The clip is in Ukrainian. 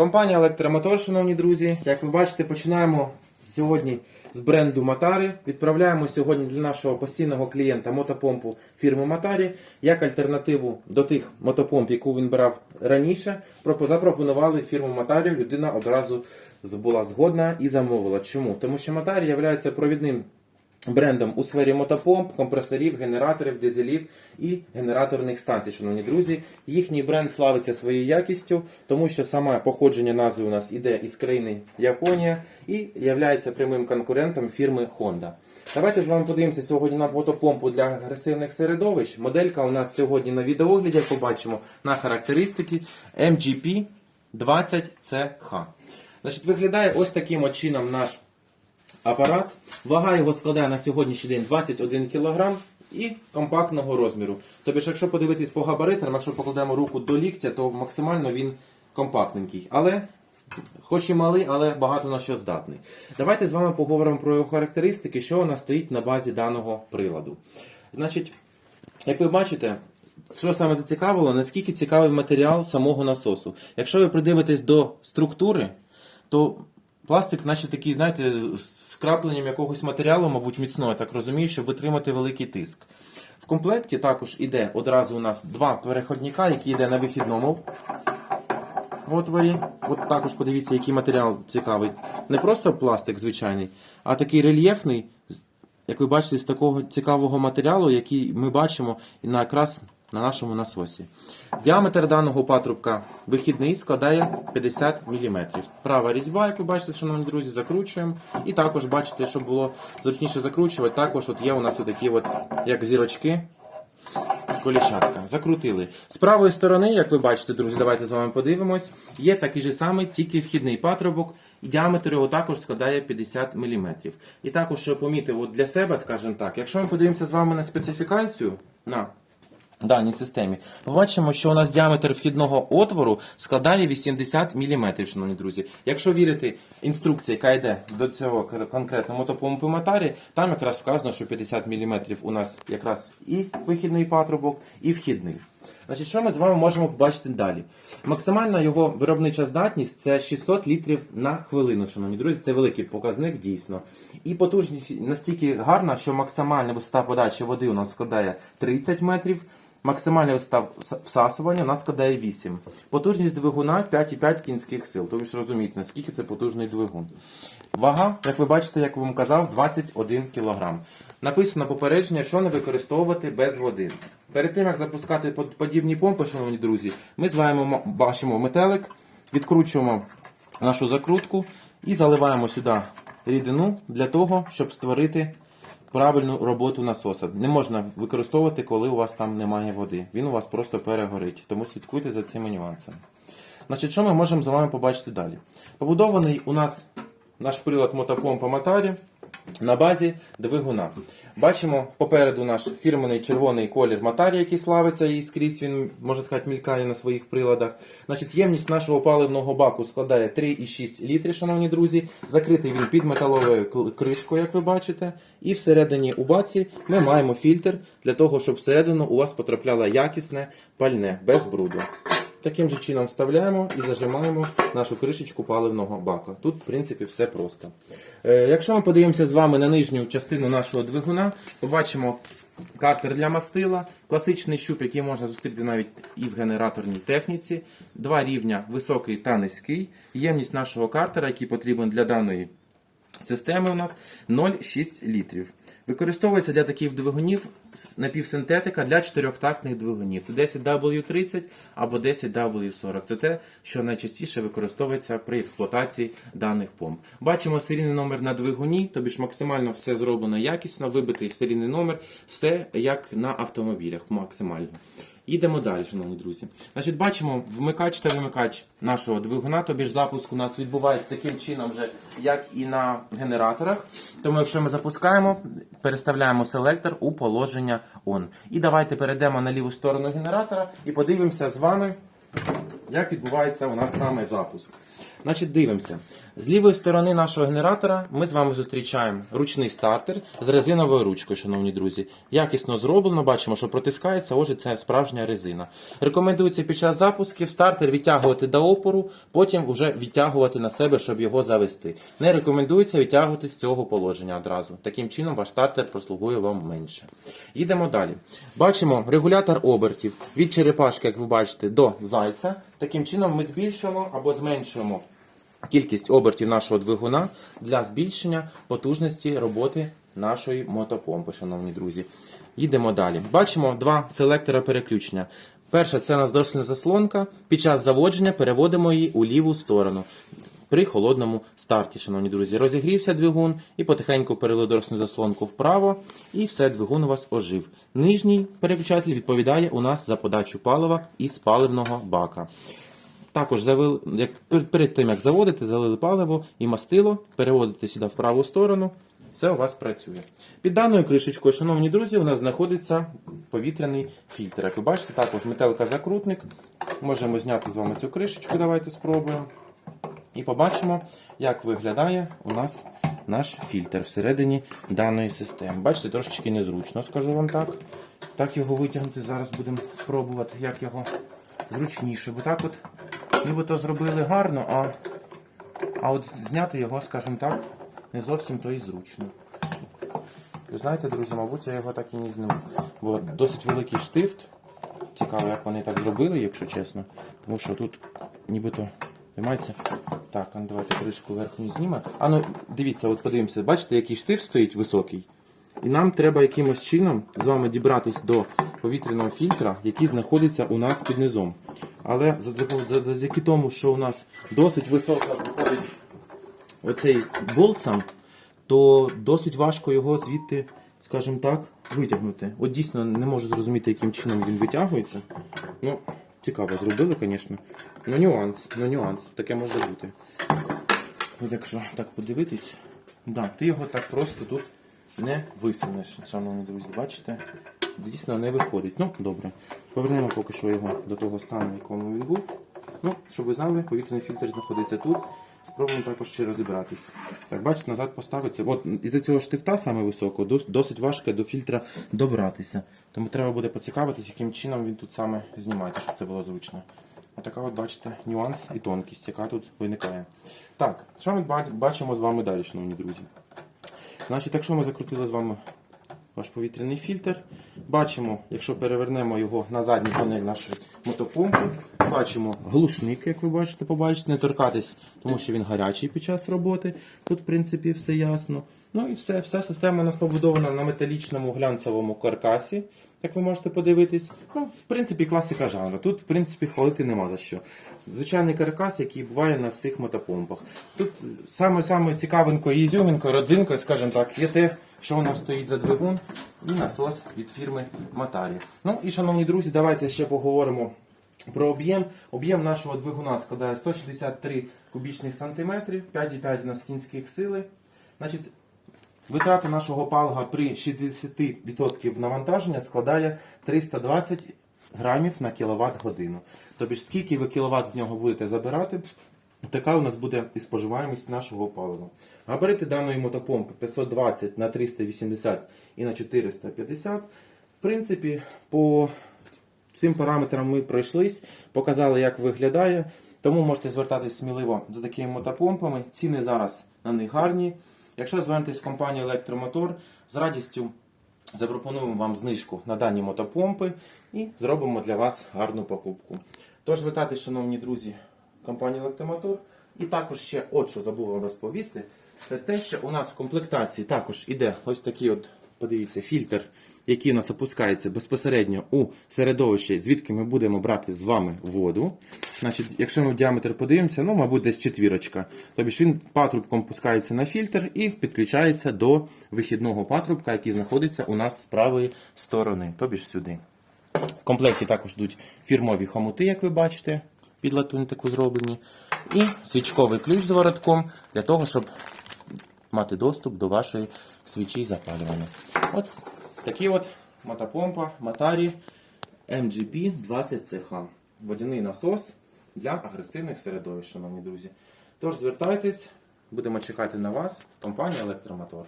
Компанія Електромотор, шановні друзі. Як ви бачите, починаємо сьогодні з бренду Матари. Відправляємо сьогодні для нашого постійного клієнта мотопомпу фірми Матарі як альтернативу до тих мотопомп, яку він брав раніше. Запропонували фірму Матарі. Людина одразу була згодна і замовила. Чому? Тому що Матарі є провідним брендом у сфері мотопомп, компресорів, генераторів, дизелів і генераторних станцій, шановні друзі. Їхній бренд славиться своєю якістю, тому що саме походження назви у нас іде із країни Японія і є прямим конкурентом фірми Honda. Давайте з вами подивимося сьогодні на мотопомпу для агресивних середовищ. Моделька у нас сьогодні на відеогляді, як побачимо, на характеристики MGP 20CH. Значить, виглядає ось таким чином наш апарат. Вага його складає на сьогоднішній день 21 кг і компактного розміру. Тобто, якщо подивитись по габаритам, якщо покладемо руку до ліктя, то максимально він компактненький. Але, хоч і малий, але багато на що здатний. Давайте з вами поговоримо про його характеристики, що у нас стоїть на базі даного приладу. Значить, як ви бачите, що саме зацікавило, наскільки цікавий матеріал самого насосу. Якщо ви придивитесь до структури, то пластик, наче такий, знаєте, з крапленням якогось матеріалу, мабуть, міцного, я так розумію, щоб витримати великий тиск. В комплекті також іде одразу у нас два переходника, які йде на вихідному отворі. От також подивіться, який матеріал цікавий. Не просто пластик звичайний, а такий рельєфний, як ви бачите, з такого цікавого матеріалу, який ми бачимо на якраз на нашому насосі. Діаметр даного патрубка вихідний складає 50 мм. Права різьба, як ви бачите, шановні друзі, закручуємо. І також бачите, щоб було зручніше закручувати, також от є у нас такі от, як зірочки, коліщатка. Закрутили. З правої сторони, як ви бачите, друзі, давайте з вами подивимось. Є такий же самий, тільки вхідний патрубок. І діаметр його також складає 50 мм. І також, що помітив от для себе, скажімо так, якщо ми подивимося з вами на специфікацію, на даній системі, побачимо, що у нас діаметр вхідного отвору складає 80 мм, шановні друзі. Якщо вірити інструкції, яка йде до цього кон- конкретно мотопомпи там якраз вказано, що 50 мм у нас якраз і вихідний патрубок, і вхідний. Значить, що ми з вами можемо побачити далі? Максимальна його виробнича здатність це 600 літрів на хвилину, шановні друзі. Це великий показник, дійсно. І потужність настільки гарна, що максимальна висота подачі води у нас складає 30 метрів. Максимальна висота всасування нас складає 8. Потужність двигуна 5,5 кінських сил. Ви ж розумієте, наскільки це потужний двигун. Вага, як ви бачите, як вам казав, 21 кг. Написано попередження, що не використовувати без води. Перед тим, як запускати подібні помпи, шановні друзі, ми з вами бачимо метелик, відкручуємо нашу закрутку і заливаємо сюди рідину для того, щоб створити правильну роботу насоса. Не можна використовувати, коли у вас там немає води. Він у вас просто перегорить. Тому слідкуйте за цими нюансами. Значить, що ми можемо з вами побачити далі? Побудований у нас наш прилад мотопомпа Матарі на базі двигуна. Бачимо попереду наш фірменний червоний колір Матарі, який славиться і скрізь він, можна сказати, мількає на своїх приладах. Значить, ємність нашого паливного баку складає 3,6 літрів, шановні друзі. Закритий він під металовою кришкою, як ви бачите. І всередині у баці ми маємо фільтр для того, щоб всередину у вас потрапляло якісне пальне без бруду. Таким же чином вставляємо і зажимаємо нашу кришечку паливного бака. Тут, в принципі, все просто. Е, якщо ми подивимося з вами на нижню частину нашого двигуна, побачимо картер для мастила, класичний щуп, який можна зустріти навіть і в генераторній техніці, два рівня високий та низький, ємність нашого картера, який потрібен для даної Системи у нас 0,6 літрів. Використовується для таких двигунів напівсинтетика для чотирьохтактних двигунів. Це 10W30 або 10W40. Це те, що найчастіше використовується при експлуатації даних помп. Бачимо серійний номер на двигуні, тобі ж максимально все зроблено якісно, вибитий серійний номер, все як на автомобілях, максимально. Їдемо далі, шановні друзі. Значить, бачимо вмикач та вимикач нашого двигуна, тобі ж запуск у нас відбувається таким чином, же, як і на генераторах. Тому, якщо ми запускаємо, переставляємо селектор у положення ON. І давайте перейдемо на ліву сторону генератора і подивимося з вами, як відбувається у нас саме запуск. Значить, дивимося. З лівої сторони нашого генератора ми з вами зустрічаємо ручний стартер з резиновою ручкою, шановні друзі. Якісно зроблено, бачимо, що протискається, отже, це справжня резина. Рекомендується під час запусків стартер відтягувати до опору, потім вже відтягувати на себе, щоб його завести. Не рекомендується відтягувати з цього положення одразу. Таким чином ваш стартер прослугує вам менше. Їдемо далі. Бачимо регулятор обертів від черепашки, як ви бачите, до зайця. Таким чином ми збільшуємо або зменшуємо кількість обертів нашого двигуна для збільшення потужності роботи нашої мотопомпи, шановні друзі. Їдемо далі. Бачимо два селектора переключення. Перша це у заслонка. Під час заводження переводимо її у ліву сторону. При холодному старті, шановні друзі, розігрівся двигун і потихеньку перевели дорожню заслонку вправо, і все, двигун у вас ожив. Нижній переключатель відповідає у нас за подачу палива із паливного бака. Також завели, як, перед тим, як заводити, залили паливо і мастило, переводите сюди в праву сторону, все у вас працює. Під даною кришечкою, шановні друзі, у нас знаходиться повітряний фільтр. Як ви бачите, також метелка-закрутник. Можемо зняти з вами цю кришечку, давайте спробуємо. І побачимо, як виглядає у нас наш фільтр всередині даної системи. Бачите, трошечки незручно, скажу вам так. Так його витягнути. Зараз будемо спробувати, як його зручніше. Бо так от нібито зробили гарно, а, а от зняти його, скажімо так, не зовсім то і зручно. Ви знаєте, друзі, мабуть, я його так і не зніму. Бо досить великий штифт. Цікаво, як вони так зробили, якщо чесно. Тому що тут нібито Понимаєте? Так, ну давайте кришку верхню знімемо. А ну дивіться, от подивимося, бачите, який штиф стоїть високий. І нам треба якимось чином з вами дібратись до повітряного фільтра, який знаходиться у нас під низом. Але завдяки- тому, що у нас досить високо виходить оцей болт то досить важко його звідти, скажімо так, витягнути. От дійсно не можу зрозуміти, яким чином він витягується. Ну, цікаво зробили, звісно. Ну нюанс, ну нюанс, таке може бути. От якщо так подивитись, да, ти його так просто тут не висунеш, шановні друзі, бачите? Дійсно не виходить. Ну, добре. Повернемо поки що його до того стану, в якому він був. Ну, щоб ви знали, повітряний фільтр знаходиться тут. Спробуємо також ще розібратись. Так, бачите, назад поставиться. От із-за цього штифта саме високого, дос- досить важко до фільтра добратися. Тому треба буде поцікавитись, яким чином він тут саме знімається, щоб це було зручно. Отака от, бачите, нюанс і тонкість, яка тут виникає. Так, що ми бачимо з вами далі, шановні друзі? Значить, якщо ми закрутили з вами ваш повітряний фільтр, бачимо, якщо перевернемо його на задній панель нашої мотопомпи, бачимо глушник, як ви бачите, побачите, не торкатись, тому що він гарячий під час роботи. Тут, в принципі, все ясно. Ну і все, вся система у нас побудована на металічному глянцевому каркасі, як ви можете подивитись. Ну, в принципі, класика жанру. Тут, в принципі, хвалити нема за що. Звичайний каркас, який буває на всіх мотопомпах. Тут саме-саме цікавинкою і ізюминкою, родзинкою, скажімо так, є те, що у нас стоїть за двигун і насос від фірми Матарі. Ну і, шановні друзі, давайте ще поговоримо про об'єм. Об'єм нашого двигуна складає 163 кубічних сантиметрів, 5,5 на кінських сили. Значить, Витрата нашого палива при 60% навантаження складає 320 грамів на кіловат годину. Тобто, скільки ви кіловат з нього будете забирати, така у нас буде і споживаємість нашого палива. Габарити даної мотопомпи 520 на 380 і на 450. В принципі, по цим параметрам ми пройшлись, показали, як виглядає. Тому можете звертатись сміливо за такими мотопомпами. Ціни зараз на них гарні. Якщо звернетесь в компанію Електромотор, з радістю запропонуємо вам знижку на дані мотопомпи і зробимо для вас гарну покупку. Тож вітайтесь, шановні друзі, компанії Електромотор. І також ще, от що забув вам розповісти, це те, що у нас в комплектації також іде ось такий от, подивіться, фільтр, який у нас опускається безпосередньо у середовище, звідки ми будемо брати з вами воду. Значить, якщо ми діаметр подивимося, ну, мабуть, десь четвірочка. Тобто він патрубком пускається на фільтр і підключається до вихідного патрубка, який знаходиться у нас з правої сторони, тобі ж сюди. В комплекті також йдуть фірмові хомути, як ви бачите, під латунь таку зроблені. І свічковий ключ з воротком для того, щоб мати доступ до вашої свічі запалювання. От такі от мотопомпа Матарі MGB 20CH. Водяний насос для агресивних середовищ, шановні друзі. Тож звертайтесь, будемо чекати на вас. Компанія Електромотор.